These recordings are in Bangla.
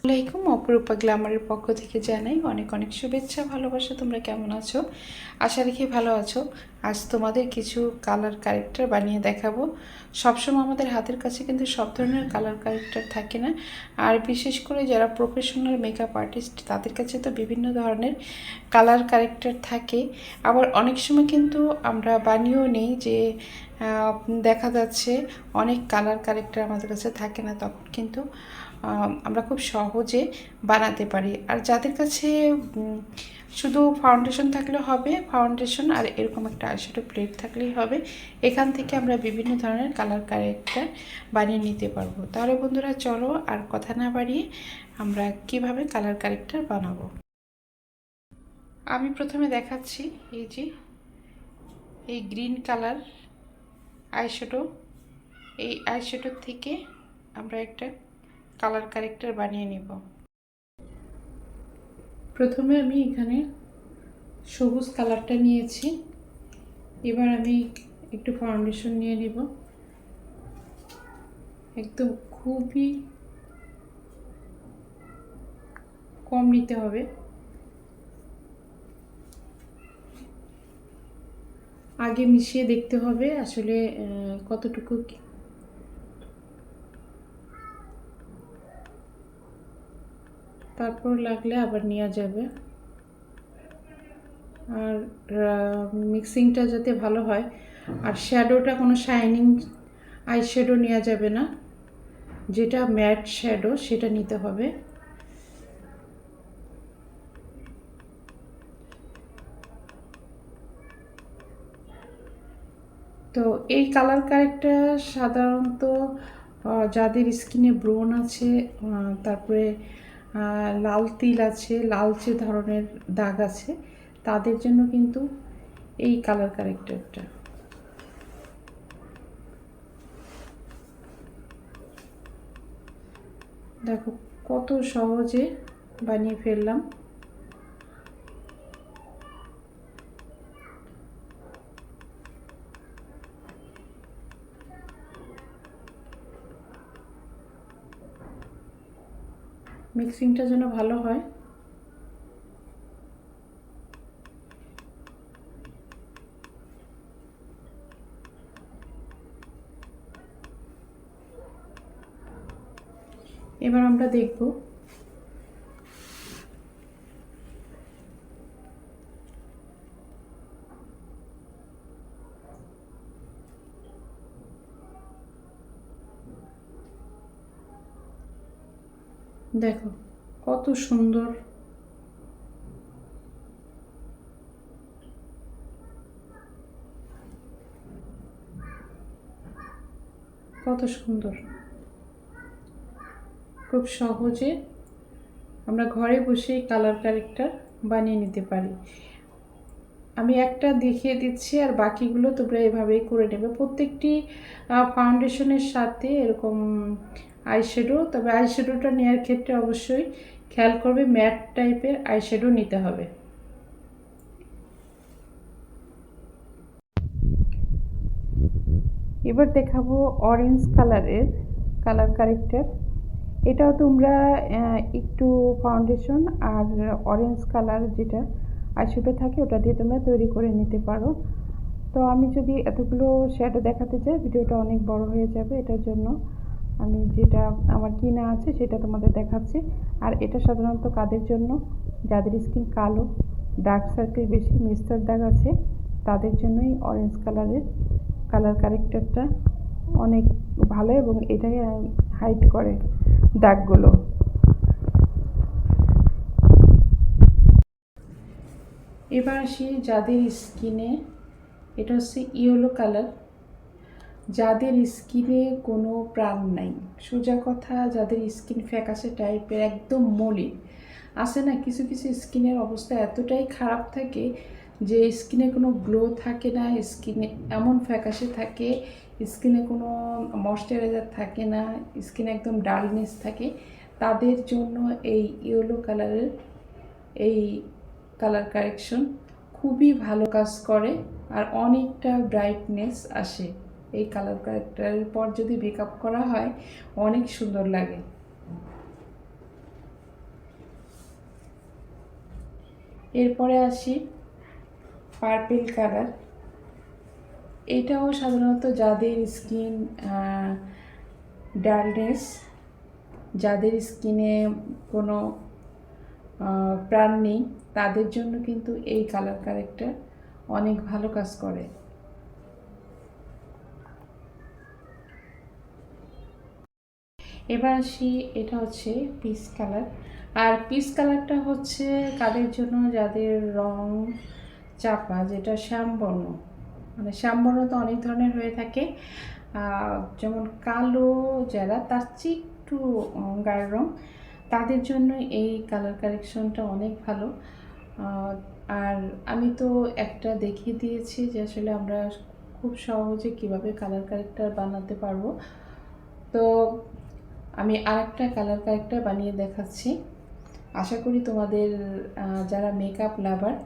আসসালামাইকুম অপরূপা গ্ল্যামারের পক্ষ থেকে জানাই অনেক অনেক শুভেচ্ছা, ভালোবাসা। তোমরা কেমন আছো? আশা রেখে ভালো আছো। আজ তোমাদের কিছু কালার কারেক্টার বানিয়ে দেখাবো। সবসময় আমাদের হাতের কাছে কিন্তু সব ধরনের কালার কারেক্টার থাকে না। আর বিশেষ করে যারা প্রফেশনাল মেকআপ আর্টিস্ট তাদের কাছে তো বিভিন্ন ধরনের কালার কারেক্টার থাকে। আবার অনেক সময় কিন্তু আমরা বানিয়েও নেই যে দেখা যাচ্ছে অনেক কালার কারেক্টার আমাদের কাছে থাকে না তখন কিন্তু আমরা খুব সহজে বানাতে পারি। আর যাদের কাছে শুধু ফাউন্ডেশন থাকলে হবে ফাউন্ডেশন আর এরকম একটা আইশ্যাডো প্লেট থাকলেই হবে, এখান থেকে আমরা বিভিন্ন ধরনের কালার কারেক্টার বানিয়ে নিতে পারব। তাহলে বন্ধুরা চলো আর কথা না বাড়িয়ে আমরা কীভাবে কালার কারেক্টার বানাবো? আমি প্রথমে দেখাচ্ছি, এই যে, এই গ্রিন কালার আইশ্যাডো। এই আইশ্যাডোর থেকে আমরা একটা কালার কারেক্টার বানিয়ে নেব। প্রথমে আমি এখানে সবুজ কালারটা নিয়েছি। এবার আমি একটু ফাউন্ডেশন নিয়ে নিব। একদম খুবই কম নিতে হবে। আগে মিশিয়ে দেখতে হবে আসলে কতটুকু তারপর লাগলে আবার নেওয়া যাবে। আর মিক্সিংটা যাতে ভালো হয়। আর শ্যাডোটা কোনো শাইনিং আই শ্যাডো নেওয়া যাবে না। যেটা ম্যাট শ্যাডো সেটা নিতে হবে। তো এই কালার কারেক্টটা সাধারণত যাদের স্কিনে ব্রণ আছে তারপরে লাল তিল আছে লালচে ধরনের দাগ আছে, তাদের জন্য কিন্তু এই কালার কারেক্টারটা দেখো কত সহজে বানিয়ে ফেললাম। মিক্সিংটা যেন ভালো হয়। এবার আমরা দেখব দেখো, কত সুন্দর। কত সুন্দর। খুব সহজে আমরা ঘরে বসেই কালার কারেক্টার বানিয়ে নিতে পারি। আমি একটা দেখিয়ে দিচ্ছি আর বাকিগুলো তোমরা এভাবেই করে নেবে। প্রত্যেকটি ফাউন্ডেশনের সাথে এরকম আইশ্যাডো তবে আইশ্যাডোটা নেওয়ার ক্ষেত্রে অবশ্যই খেয়াল করবে ম্যাট টাইপের আইশ্যাডো নিতে হবে। এবার দেখাবো অরেঞ্জ কালারের কালার কারেক্টার এটাও তোমরা একটু ফাউন্ডেশন আর অরেঞ্জ কালার যেটা আইশ্যাডো থাকে, ওটা দিয়ে তোমরা তৈরি করে নিতে পারো। তো আমি যদি এতগুলো শ্যাডো দেখাতে চাই, ভিডিওটা অনেক বড় হয়ে যাবে, এটার জন্য। আমি যেটা আমার কিনা আছে সেটা তোমাদের দেখাচ্ছি। আর এটা সাধারণত কাদের জন্য? যাদের স্কিন কালো ডার্ক সার্কেল বেশি মিস্টার দাগ আছে, তাদের জন্যই অরেঞ্জ কালারের কালার কারেক্টারটা অনেক ভালো এবং এটাকে হাইড করে দাগগুলো এবার আসি যাদের স্কিনে এটা হচ্ছে ইয়েলো কালার যাদের স্কিনে কোনো প্রাণ নাই। সোজা কথা, যাদের স্কিন ফ্যাকাশে টাইপের একদম মলিন। আছে না, কিছু কিছু স্কিনের অবস্থা এতটাই খারাপ থাকে যে স্কিনে কোনো গ্লো থাকে না, স্কিনে এমন ফ্যাকাশে থাকে, স্কিনে কোনো ময়শ্চারাইজার থাকে না, স্কিনে একদম ডালনেস থাকে, তাদের জন্য এই ইয়েলো কালারের এই কালার কারেকশন খুবই ভালো কাজ করে আর অনেকটা ব্রাইটনেস আসে। এই কালার কারেক্টারের পর যদি মেকআপ করা হয়, অনেক সুন্দর লাগে। এরপরে আসি পার্পেল কালার এটাও সাধারণত যাদের স্কিন ডালনেস যাদের স্কিনে কোনো প্রাণ নেই, তাদের জন্য কিন্তু এই কালার কারেক্টার অনেক ভালো কাজ করে। এবার আসি, এটা হচ্ছে পিস কালার আর পিস কালারটা হচ্ছে কাদের জন্য? যাদের রং চাপা, যেটা শ্যামবর্ণ। মানে শ্যামবর্ণ তো অনেক ধরনের হয়ে থাকে। যেমন কালো যারা, তার চেয়ে একটু গাঢ় রং। তাদের জন্য এই কালার কারেকশনটা অনেক ভালো। আর আমি তো একটা দেখিয়ে দিয়েছি যে আসলে আমরা খুব সহজে কীভাবে কালার কারেক্টার বানাতে পারব। তো আমি আরেকটা কালার কারেক্টার বানিয়ে দেখাচ্ছি। আশা করি তোমাদের যারা মেকআপ লাভার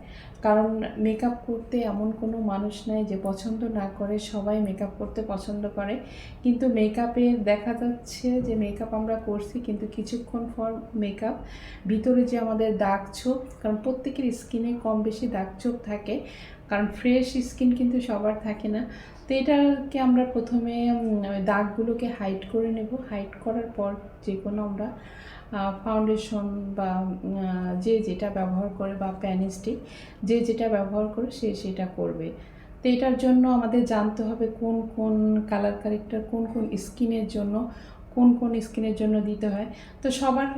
কারণ মেকআপ করতে এমন কোনো মানুষ নাই যে পছন্দ না করে, সবাই মেকআপ করতে পছন্দ করে। কিন্তু মেকআপে দেখা যাচ্ছে যে মেকআপ আমরা করছি, কিন্তু কিছুক্ষণ পর মেকআপ ভিতরে যে আমাদের দাগ ছোপ, কারণ প্রত্যেকের স্কিনে কম বেশি দাগ ছোপ থাকে। কারণ ফ্রেশ স্কিন কিন্তু সবার থাকে না। তো এটাকে আমরা প্রথমে দাগগুলোকে হাইড করে নেব। হাইড করার পর যে কোনো আমরা ফাউন্ডেশন বা যে যেটা ব্যবহার করে বা প্যানিস্টিক যে যেটা ব্যবহার করে সে সেটা করবে। তো এটার জন্য আমাদের জানতে হবে কোন কোন কালার কারেক্টার কোন কোন স্কিনের জন্য কোন কোন স্কিনের জন্য দিতে হয়। তো সবার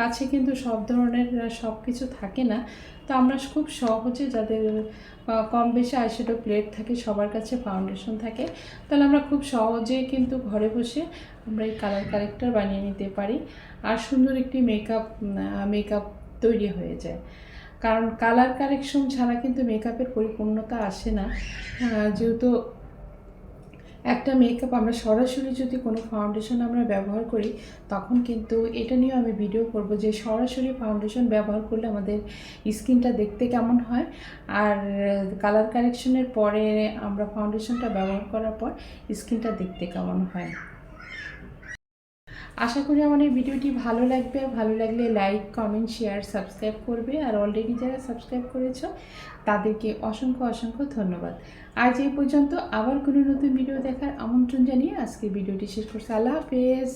কাছে কিন্তু সব ধরনের সব কিছু থাকে না। তো আমরা খুব সহজে যাদের কম বেশি আইশ্যাডো প্লেট থাকে, সবার কাছে ফাউন্ডেশন থাকে। তাহলে আমরা খুব সহজেই কিন্তু ঘরে বসে আমরা এই কালার কারেক্টার বানিয়ে নিতে পারি। আর সুন্দর একটি মেকআপ মেকআপ তৈরি হয়ে যায়। কারণ কালার কারেকশন ছাড়া কিন্তু মেকআপের পরিপূর্ণতা আসে না। যেহেতু একটা মেকআপ আমরা সরাসরি যদি কোনো ফাউন্ডেশন আমরা ব্যবহার করি, তখন কিন্তু এটা নিয়েও আমি ভিডিও করব যে সরাসরি ফাউন্ডেশন ব্যবহার করলে আমাদের স্কিনটা দেখতে কেমন হয়। আর কালার কারেকশনের পরে আমরা ফাউন্ডেশনটা ব্যবহার করার পর স্কিনটা দেখতে কেমন হয়। আশা করি আমার এই ভিডিওটি ভালো লাগবে। ভালো লাগলে লাইক কমেন্ট শেয়ার সাবস্ক্রাইব করবে। আর অলরেডি যারা সাবস্ক্রাইব করেছ, তাদেরকে অসংখ্য অসংখ্য ধন্যবাদ। আজ এই পর্যন্ত আবার কোনো নতুন ভিডিও দেখার আমন্ত্রণ জানিয়ে আজকে ভিডিওটি শেষ করছি। আল্লাহ হাফেজ।